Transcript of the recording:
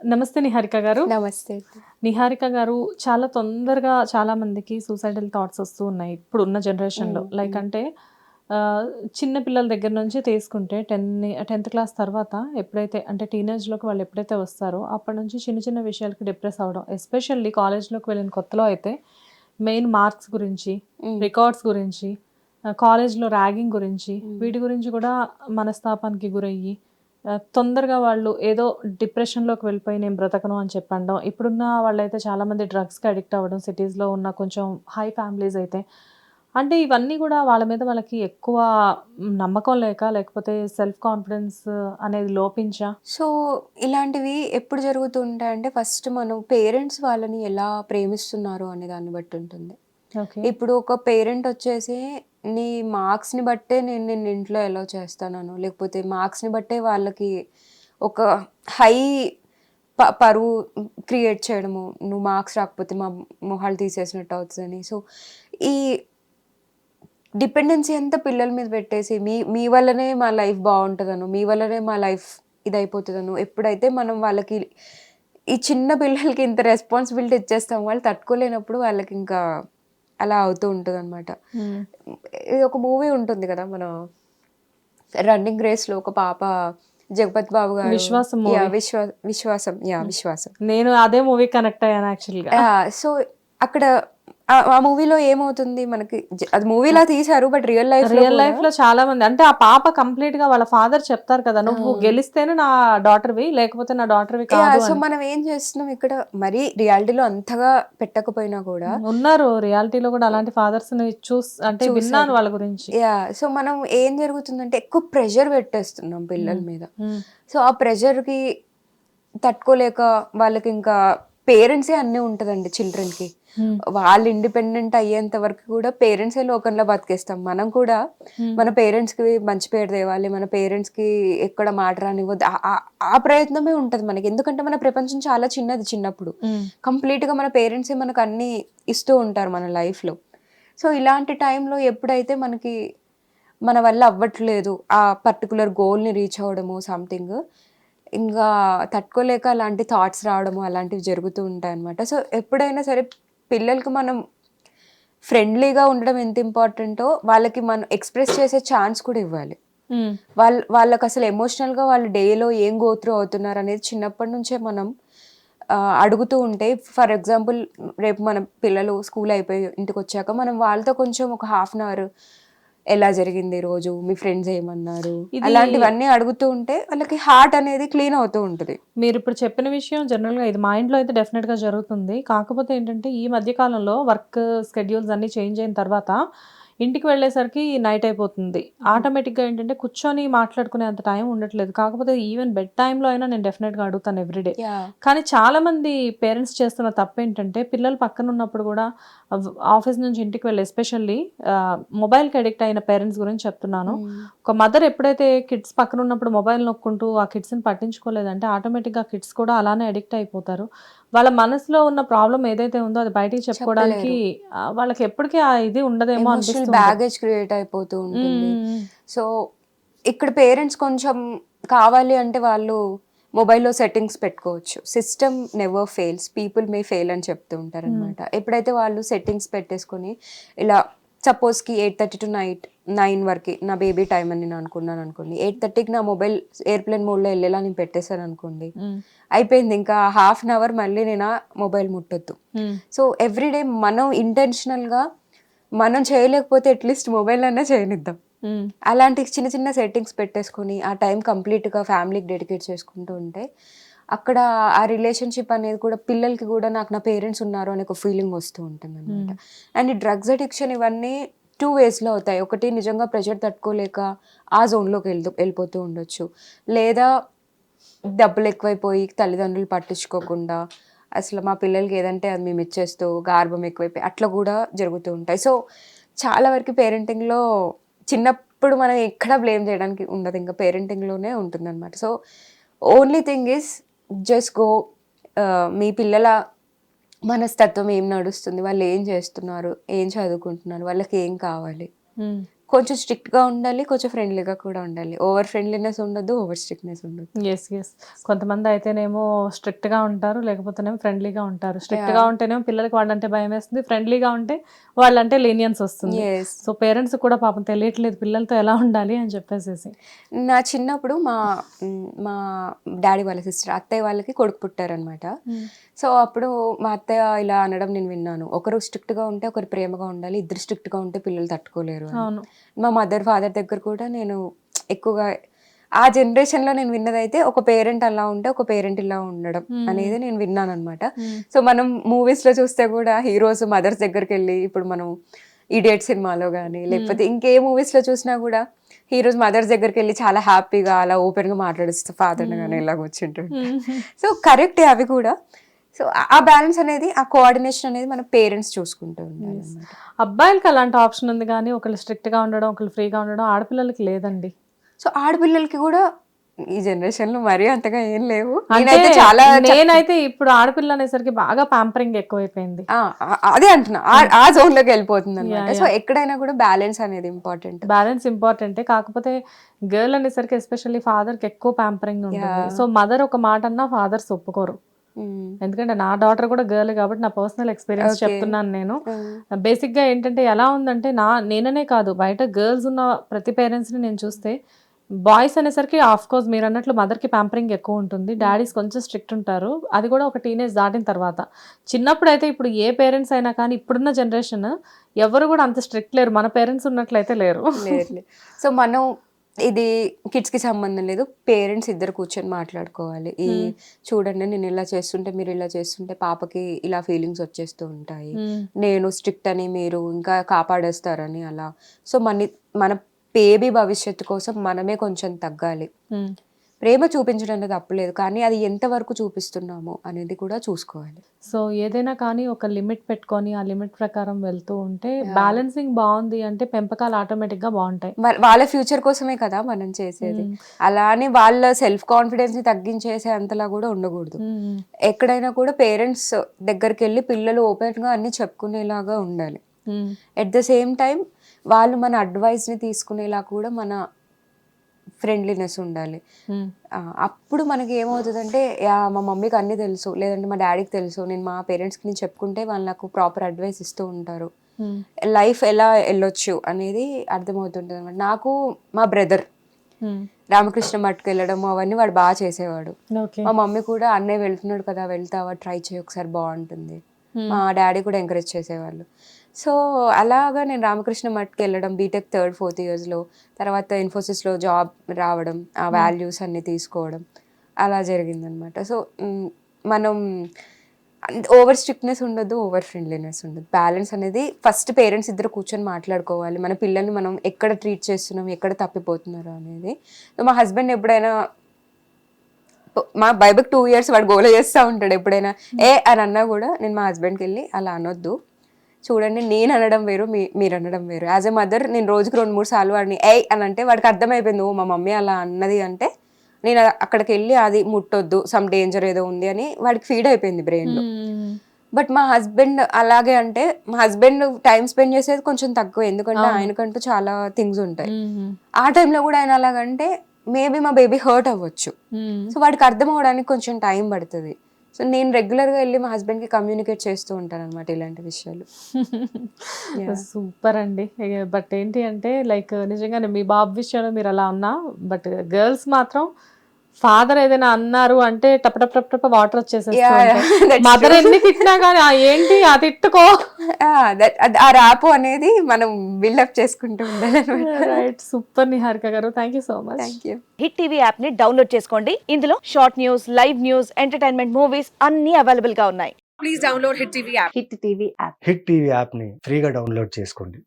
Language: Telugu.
నమస్తే నిహారిక గారు. నమస్తే. నిహారిక గారు చాలా తొందరగా చాలా మందికి సూసైడల్ థాట్స్ వస్తూ ఉన్నాయి ఇప్పుడు ఉన్న జనరేషన్లో లైక్. అంటే చిన్న పిల్లల దగ్గర నుంచి తీసుకుంటే టెన్ టెన్త్ క్లాస్ తర్వాత ఎప్పుడైతే అంటే టీనేజ్లోకి వాళ్ళు ఎప్పుడైతే వస్తారో అప్పటి నుంచి చిన్న చిన్న విషయాలకి డిప్రెస్ అవ్వడం. ఎస్పెషల్లీ కాలేజ్లోకి వెళ్ళిన కొత్తలో అయితే మెయిన్ మార్క్స్ గురించి రికార్డ్స్ గురించి కాలేజ్లో ర్యాగింగ్ గురించి. వీటి గురించి కూడా మనస్తాపానికి గురయ్యి తొందరగా వాళ్ళు ఏదో డిప్రెషన్లోకి వెళ్ళిపోయి నేను బ్రతకను అని చెప్పండం. ఇప్పుడున్న వాళ్ళైతే చాలామంది డ్రగ్స్కి అడిక్ట్ అవ్వడం సిటీస్లో ఉన్న కొంచెం హై ఫ్యామిలీస్ అయితే. అంటే ఇవన్నీ కూడా వాళ్ళ మీద వాళ్ళకి ఎక్కువ నమ్మకం లేక లేకపోతే సెల్ఫ్ కాన్ఫిడెన్స్ అనేది లోపించా? సో ఇలాంటివి ఎప్పుడు జరుగుతుంటాయంటే ఫస్ట్ మనం పేరెంట్స్ వాళ్ళని ఎలా ప్రేమిస్తున్నారు అనే దాన్ని బట్టి ఉంటుంది. ఇప్పుడు ఒక పేరెంట్ వచ్చేసి నీ మార్క్స్ని బట్టే నేను నిన్న ఇంట్లో ఎలా చేస్తాను లేకపోతే మార్క్స్ని బట్టే వాళ్ళకి ఒక హై ప పరువు క్రియేట్ చేయడము. నువ్వు మార్క్స్ రాకపోతే మా మొహాలు తీసేసినట్టు అవుతుందని. సో ఈ డిపెండెన్సీ అంతా పిల్లల మీద పెట్టేసి మీ మీ వల్లనే మా లైఫ్ బాగుంటుందను. మీ వల్లనే మా లైఫ్ ఇదైపోతుందను. ఎప్పుడైతే మనం వాళ్ళకి ఈ చిన్న పిల్లలకి ఇంత రెస్పాన్సిబిలిటీ ఇచ్చేస్తాం వాళ్ళు తట్టుకోలేనప్పుడు వాళ్ళకి ఇంకా అలా అవుతూ ఉంటుంది అనమాట ఇది ఒక మూవీ ఉంటుంది కదా మన రన్నింగ్ రేస్లో ఒక పాప జగపత్ బాబు గారు. విశ్వాసం. విశ్వా విశ్వాసం. యా విశ్వాసం. నేను అదే మూవీ కనెక్ట్ అయ్యాను యాక్చువల్గా. సో అక్కడ ఆ- మూవీలో ఏమవుతుంది మనకి? అది మూవీలా తీశారు బట్ రియల్ లైఫ్ రియల్ లైఫ్లో చాలా మంది అంటే ఆ పాప కంప్లీట్గా వాళ్ళ ఫాదర్ చెప్తారు కదా నువ్వు గెలిస్తేనే నా డాటర్ వి లేకపోతే నా డాటర్ వి కాదు సో. మనం ఏం చేస్తున్నాం ఇక్కడ? మరి రియాలిటీలో అంతగా పెట్టకపోయినా కూడా ఉన్నారు. రియాలిటీలో కూడా అలాంటి ఫాదర్స్ చూస్ అంటే. విన్నాను వాళ్ళ గురించి. యా సో మనం ఏం జరుగుతుందంటే ఎక్కువ ప్రెషర్ పెట్టేస్తున్నాం పిల్లల మీద. సో ఆ ప్రెషర్కి తట్టుకోలేక వాళ్ళకి ఇంకా పేరెంట్సే అన్నీ ఉంటుందండి చిల్డ్రన్కి. వాళ్ళు ఇండిపెండెంట్ అయ్యేంత వరకు కూడా పేరెంట్సే లోకంలో బతికేస్తాం. మనం కూడా. మన పేరెంట్స్కి మంచి పేరు తేవాలి మన పేరెంట్స్కి ఎక్కడ మాట రానివ్వద్దు. ఆ ప్రయత్నమే ఉంటుంది మనకి. ఎందుకంటే మన ప్రపంచం చాలా చిన్నది చిన్నప్పుడు. కంప్లీట్గా మన పేరెంట్సే మనకు అన్నీ ఇస్తూ ఉంటారు మన లైఫ్లో. సో ఇలాంటి టైంలో ఎప్పుడైతే మనకి మన వల్ల అవ్వట్లేదు ఆ పర్టికులర్ గోల్ని రీచ్ అవ్వడము సంథింగ్ ఇంకా తట్టుకోలేక అలాంటి థాట్స్ రావడము అలాంటివి జరుగుతూ ఉంటాయి అనమాట సో ఎప్పుడైనా సరే పిల్లలకి మనం ఫ్రెండ్లీగా ఉండడం ఎంత ఇంపార్టెంటో వాళ్ళకి మనం ఎక్స్ప్రెస్ చేసే ఛాన్స్ కూడా ఇవ్వాలి. వాళ్ళ వాళ్ళకి అసలు ఎమోషనల్గా వాళ్ళు డేలో ఏం గోత్రూ అవుతున్నారు అనేది చిన్నప్పటి నుంచే మనం అడుగుతూ ఉంటే ఫర్ ఎగ్జాంపుల్ రేపు మన పిల్లలు స్కూల్ అయిపోయి ఇంటికి వచ్చాక మనం వాళ్ళతో కొంచెం ఒక హాఫ్ అన్ అవర్ ఎలా జరిగింది రోజు? మీ ఫ్రెండ్స్ ఏమన్నారు? అలాంటివన్నీ అడుగుతూ ఉంటే వాళ్ళకి హార్ట్ అనేది క్లీన్ అవుతూ ఉంటుంది. మీరు ఇప్పుడు చెప్పిన విషయం జనరల్గా ఇది మా ఇంట్లో అయితే డెఫినెట్గా జరుగుతుంది. కాకపోతే ఏంటంటే ఈ మధ్య కాలంలో వర్క్ స్కెడ్యూల్స్ అన్ని చేంజ్ అయిన తర్వాత ఇంటికి వెళ్ళేసరికి నైట్ అయిపోతుంది. ఆటోమేటిక్గా ఏంటంటే కూర్చొని మాట్లాడుకునే అంత టైం ఉండట్లేదు. కాకపోతే ఈవెన్ బెడ్ టైంలో అయినా నేను డెఫినెట్గా అడుగుతాను ఎవ్రీడే కానీ చాలా మంది పేరెంట్స్ చేస్తున్న తప్పు ఏంటంటే పిల్లలు పక్కన ఉన్నప్పుడు కూడా ఆఫీస్ నుంచి ఇంటికి వెళ్ళి ఎస్పెషల్లీ మొబైల్కి అడిక్ట్ అయిన పేరెంట్స్ గురించి చెప్తున్నాను. ఒక మదర్ ఎప్పుడైతే కిడ్స్ పక్కన ఉన్నప్పుడు మొబైల్ నొక్కుంటూ ఆ కిడ్స్ని పట్టించుకోలేదంటే ఆటోమేటిక్గా కిడ్స్ కూడా అలానే అడిక్ట్ అయిపోతారు. వాళ్ళ మనసులో ఉన్న ప్రాబ్లం ఏదైతే ఉందో అది బయటికి చెప్పుకోవడానికి వాళ్ళకి ఎప్పటికీ ఆ ఇది ఉండదేమో అనిపిస్తుంది బ్యాగేజ్ క్రియేట్ అయిపోతూ ఉంటుంది. సో ఇక్కడ పేరెంట్స్ కొంచెం కావాలి అంటే వాళ్ళు మొబైల్లో సెట్టింగ్స్ పెట్టుకోవచ్చు. System never fails people may fail అని చెప్తూ ఉంటారు అనమాట ఎప్పుడైతే వాళ్ళు సెట్టింగ్స్ పెట్టేసుకొని ఇలా సపోజ్కి eight thirty to night nine వరకు నా బేబీ టైం అని నేను అనుకున్నాను అనుకోండి ఎయిట్ థర్టీకి నా మొబైల్ ఎయిర్ప్లేన్ మోడ్లో వెళ్ళేలా నేను పెట్టేశాను అనుకోండి. అయిపోయింది ఇంకా హాఫ్ అన్ అవర్ మళ్ళీ నేను ఆ మొబైల్ ముట్టొద్దు. సో ఎవ్రీడే మనం ఇంటెన్షనల్గా మనం చేయలేకపోతే అట్లీస్ట్ మొబైల్ అన్నా చేయనిద్దాం. అలాంటి చిన్న చిన్న సెట్టింగ్స్ పెట్టేసుకొని ఆ టైం కంప్లీట్గా ఫ్యామిలీకి డెడికేట్ చేసుకుంటూ ఉంటే అక్కడ ఆ రిలేషన్షిప్ అనేది కూడా పిల్లలకి కూడా నాకు నా పేరెంట్స్ ఉన్నారు అనే ఒక ఫీలింగ్ వస్తూ ఉంటుంది అనమాట అండ్ డ్రగ్స్ అడిక్షన్ ఇవన్నీ టూ వేస్లో అవుతాయి. ఒకటి నిజంగా ప్రెషర్ తట్టుకోలేక ఆ జోన్లోకి వెళ్తూ వెళ్ళిపోతూ ఉండొచ్చు. లేదా డబ్బులు ఎక్కువైపోయి తల్లిదండ్రులు పట్టించుకోకుండా అసలు మా పిల్లలకి ఏదంటే అది మేము ఇచ్చేస్తూ గార్భం ఎక్కువైపోయి అట్లా కూడా జరుగుతూ ఉంటాయి. సో చాలా వరకు పేరెంటింగ్లో చిన్నప్పుడు మనం ఎక్కడ బ్లేమ్ చేయడానికి ఉండదు. ఇంకా పేరెంటింగ్లోనే ఉంటుందన్నమాట. So only thing is just go మీ పిల్లల మనస్తత్వం ఏం నడుస్తుంది? వాళ్ళు ఏం చేస్తున్నారు? ఏం చదువుకుంటున్నారు? వాళ్ళకి ఏం కావాలి? కొంచెం స్ట్రిక్ట్గా ఉండాలి కొంచెం ఫ్రెండ్లీగా కూడా ఉండాలి. ఓవర్ ఫ్రెండ్లీనెస్ ఉండదు ఓవర్ స్ట్రిక్ట్నెస్ ఉండదు. ఎస్ ఎస్ కొంతమంది అయితేనేమో స్ట్రిక్ట్గా ఉంటారు లేకపోతేనేమో ఫ్రెండ్లీగా ఉంటారు. స్ట్రిక్ట్గా ఉంటేనేమో పిల్లలకి వాళ్ళంటే భయం వేస్తుంది ఫ్రెండ్లీగా ఉంటే వాళ్ళంటే లీనియన్స్ వస్తుంది. సో పేరెంట్స్ కూడా పాపం తెలియట్లేదు పిల్లలతో ఎలా ఉండాలి అని చెప్పేసి నా చిన్నప్పుడు మా మ్, డాడీ వాళ్ళ సిస్టర్ అత్తయ్య వాళ్ళకి కొడుకు పుట్టారనమాట సో అప్పుడు మా అత్తయ్య ఇలా అనడం నేను విన్నాను. ఒకరు స్ట్రిక్ట్గా ఉంటే ఒకరు ప్రేమగా ఉండాలి ఇద్దరు స్ట్రిక్ట్గా ఉంటే పిల్లలు తట్టుకోలేరు. అవును. మా మదర్ ఫాదర్ దగ్గర కూడా నేను ఎక్కువగా ఆ జనరేషన్లో నేను విన్నదైతే ఒక పేరెంట్ అలా ఉంటే ఒక పేరెంట్ ఇలా ఉండడం. అనేది నేను విన్నాను అనమాట. సో మనం మూవీస్లో చూస్తే కూడా హీరోస్ మదర్స్ దగ్గరికి వెళ్ళి ఇప్పుడు మనం ఇడియట్ సినిమాలో కానీ లేకపోతే ఇంకే మూవీస్లో చూసినా కూడా హీరోస్ మదర్స్ దగ్గరికి వెళ్ళి చాలా హ్యాపీగా అలా ఓపెన్గా మాట్లాడిస్తే ఫాదర్ కానీ ఇలాగ వచ్చింటాడు సో కరెక్టే అవి కూడా. సో ఆ బ్యాలెన్స్ అనేది ఆ కోఆర్డినేషన్ అనేది మన పేరెంట్స్ చూసుకుంటూ. అబ్బాయిలకి అలాంటి ఆప్షన్ ఉంది కానీ ఒకళ్ళు స్ట్రిక్ట్గా ఉండడం ఒకళ్ళు ఫ్రీగా ఉండడం ఆడపిల్లలకి లేదండి. సో ఆడపిల్లలకి కూడా ఈ జనరేషన్లో మరీ అంతగా ఏం లేవు. నేనైతే చాలా నేనైతే ఇప్పుడు ఆడపిల్ల అనేసరికి బాగా పాంపరింగ్ ఎక్కువైపోయింది. అదే అంటున్నా. ఆ- జోన్లోకి వెళ్ళిపోతుంది అనమాట సో ఎక్కడైనా కూడా బ్యాలెన్స్ అనేది ఇంపార్టెంట్ బ్యాలెన్స్ ఇంపార్టెంటే కాకపోతే గర్ల్ అనేసరికి ఎస్పెషల్లీ ఫాదర్కి ఎక్కువ పాంపరింగ్ ఉంటుంది. సో మదర్ ఒక మాట అన్నా ఫాదర్స్ ఒప్పుకోరు. ఎందుకంటే నా డాటర్ కూడా గర్ల్ కాబట్టి నా పర్సనల్ ఎక్స్పీరియన్స్. చెప్తున్నాను నేను. బేసిక్గా ఏంటంటే ఎలా ఉందంటే నా నేననే కాదు బయట గర్ల్స్ ఉన్న ప్రతి పేరెంట్స్ని నేను చూస్తే బాయ్స్ అనేసరికి ఆఫ్ కోర్స్ మీరు అన్నట్లు మదర్కి ప్యాంపరింగ్ ఎక్కువ ఉంటుంది. డాడీస్ కొంచెం స్ట్రిక్ట్ ఉంటారు. అది కూడా ఒక టీనేజ్ దాటిన తర్వాత. చిన్నప్పుడు అయితే ఇప్పుడు ఏ పేరెంట్స్ అయినా కానీ ఇప్పుడున్న జనరేషన్ ఎవరు కూడా అంత స్ట్రిక్ట్ లేరు. మన పేరెంట్స్ ఉన్నట్లయితే లేరు. సో మనం ఇది కిడ్స్కి సంబంధం లేదు పేరెంట్స్ ఇద్దరు కూర్చొని మాట్లాడుకోవాలి ఈ Hmm. చూడండి నేను ఇలా చేస్తుంటే మీరు ఇలా చేస్తుంటే పాపకి ఇలా ఫీలింగ్స్ వచ్చేస్తూ ఉంటాయి మ్మ్. నేను స్ట్రిక్ట్ అని మీరు ఇంకా కాపాడేస్తారని అలా సో మన మన బేబీ భవిష్యత్తు కోసం మనమే కొంచెం తగ్గాలి మ్మ్. ప్రేమ చూపించడం అనేది తప్పులేదు కానీ అది ఎంతవరకు చూపిస్తున్నాము అనేది కూడా చూసుకోవాలి సో ఏదైనా కానీ ఒక లిమిట్ పెట్టుకొని ఆ లిమిట్ ప్రకారం వెళ్తూ ఉంటే. బ్యాలెన్సింగ్ బాగుంది అంటే పెంపకాలు ఆటోమేటిక్గా బాగుంటాయి వాళ్ళ ఫ్యూచర్ కోసమే కదా మనం చేసేది మ్మ్. అలా అని వాళ్ళ సెల్ఫ్ కాన్ఫిడెన్స్ని తగ్గించేసే అంతలా కూడా ఉండకూడదు మ్మ్. ఎక్కడైనా కూడా పేరెంట్స్ దగ్గరికి వెళ్ళి పిల్లలు ఓపెన్గా అన్ని చెప్పుకునేలాగా ఉండాలి. ఎట్ ద సేమ్ టైం వాళ్ళు మన అడ్వైస్ని తీసుకునేలా కూడా మన ఫ్రెండ్లీనెస్ ఉండాలి అప్పుడు మనకి ఏమవుతుందంటే మా మమ్మీకి అన్నీ తెలుసు లేదంటే మా డాడీకి తెలుసు నేను మా పేరెంట్స్కి నేను చెప్పుకుంటే వాళ్ళు నాకు ప్రాపర్ అడ్వైస్ ఇస్తూ ఉంటారు. లైఫ్ ఎలా వెళ్ళొచ్చు అనేది అర్థమవుతుంటుంది అనమాట నాకు మా బ్రదర్. రామకృష్ణ మట్టుకు వెళ్ళడం అవన్నీ వాడు బాగా చేసేవాడు మా మమ్మీ కూడా అన్నయ్య వెళ్తున్నాడు కదా వెళ్తావా ట్రై చేయి ఒకసారి బాగుంటుంది. మా డాడీ కూడా ఎంకరేజ్ చేసేవాళ్ళు. సో అలాగా నేను రామకృష్ణ మట్టుకు వెళ్ళడం బీటెక్ థర్డ్ ఫోర్త్ ఇయర్స్లో తర్వాత ఇన్ఫోసిస్లో జాబ్ రావడం ఆ వాల్యూస్ అన్ని తీసుకోవడం అలా జరిగిందనమాట సో మనం ఓవర్ స్ట్రిక్ట్నెస్ ఉండదు ఓవర్ ఫ్రెండ్లీనెస్ ఉండదు. బ్యాలెన్స్ అనేది ఫస్ట్ పేరెంట్స్ ఇద్దరు కూర్చొని మాట్లాడుకోవాలి. మన పిల్లల్ని మనం ఎక్కడ ట్రీట్ చేస్తున్నాం ఎక్కడ తప్పిపోతున్నారు అనేది. మా హస్బెండ్ ఎప్పుడైనా మా బైబిక్ టూ ఇయర్స్ వాడు గోల చేస్తూ ఉంటాడు ఎప్పుడైనా ఏ అని అన్నా కూడా నేను మా హస్బెండ్కి వెళ్ళి అలా అనొద్దు చూడండి నేను అనడం వేరు మీ మీరు అనడం వేరు యాజ్ ఎ మదర్ నేను రోజుకి రెండు మూడు సార్లు వాడిని ఏ అని అంటే వాడికి అర్థమైపోయింది ఓ మా మమ్మీ అలా అన్నది అంటే నేను అక్కడికి వెళ్ళి అది ముట్టొద్దు సమ్ డేంజర్ ఏదో ఉంది అని వాడికి ఫీడ్ అయిపోయింది బ్రెయిన్లో మ్మ్. బట్ మా హస్బెండ్ అలాగే అంటే మా హస్బెండ్ టైం స్పెండ్ చేసేది కొంచెం తక్కువ ఎందుకంటే. ఆయనకంటూ చాలా థింగ్స్ ఉంటాయి మ్మ్. ఆ టైంలో కూడా ఆయన అలాగంటే మేబీ మా బేబీ హర్ట్ అవ్వచ్చు మ్మ్. సో వాడికి అర్థం అవ్వడానికి కొంచెం టైం పడుతుంది సో నేను రెగ్యులర్గా వెళ్ళి మా హస్బెండ్కి కమ్యూనికేట్ చేస్తూ ఉంటాను అనమాట ఇలాంటి విషయాలు. సూపర్ అండి బట్ ఏంటి అంటే లైక్ నిజంగానే మీ బాబు విషయంలో మీరు అలా ఉన్నా బట్ గర్ల్స్ మాత్రం ఫాదర్ ఏదైనా అన్నారు అంటే టప్ టప్ టప్ టప్ వాటర్ వచ్చేసేస్తుంది మదర్. ఎన్ని తిట్టినా కానీ ఆ ఏంటి? ఆ తిట్టుకో Ah, ఆ ర్యాప్ అనేది మనం బిల్డప్ చేసుకుంటూ ఉండాలి రైట్ సూపర్ నిహారిక గారు. Thank you so much thank you hit TV యాప్ని డౌన్లోడ్ చేసుకోండి. ఇందులో short news live news entertainment movies అన్ని అవైలబుల్గా ఉన్నాయి. హిట్ టీవీ యాప్ని ఫ్రీగా డౌన్లోడ్ చేసుకోండి.